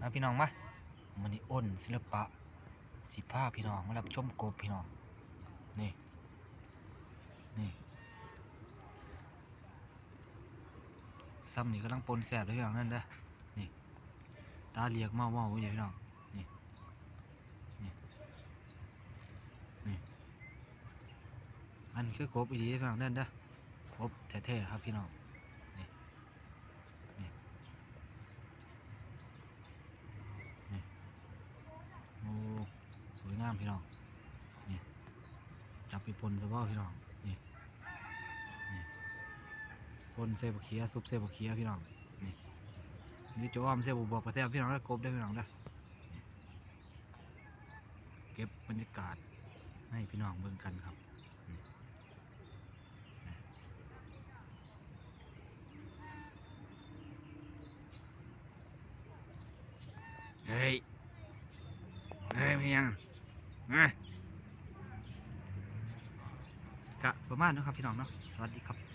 นะพี่น้องมามันนี่อ้นศิลปะสิผ้าพี่น้องมารับชมกบพี่น้อง นี่นี่ซ้ำนี่กำลังปนแสบเลยพี่น้องนั่นเด้อนี่ ตาเรียกเมาเมาอยู่พี่น้องนี่นี่นี่อันคือกบอีดีพี่น้องนั่นเด้อกบแท้ๆครับพี่น้อง นี่ นี่ นี่โอ้สวยงามพี่น้องนี่จับไปปนซะว่าพี่น้องนี่นี่ปนเซบเขียซุปเซบเขียพี่น้องนี่นี่โจอ้อมเซบุบอกกระแซบพี่น้องแล้วกบได้พี่น้องเด้เก็บบรรยากาศให้พี่น้องเบิ่งกันครับเฮ้ยเฮ้ยพี่ยัง กะประมาณนะครับพี่น้องเนาะสวัสดีครับ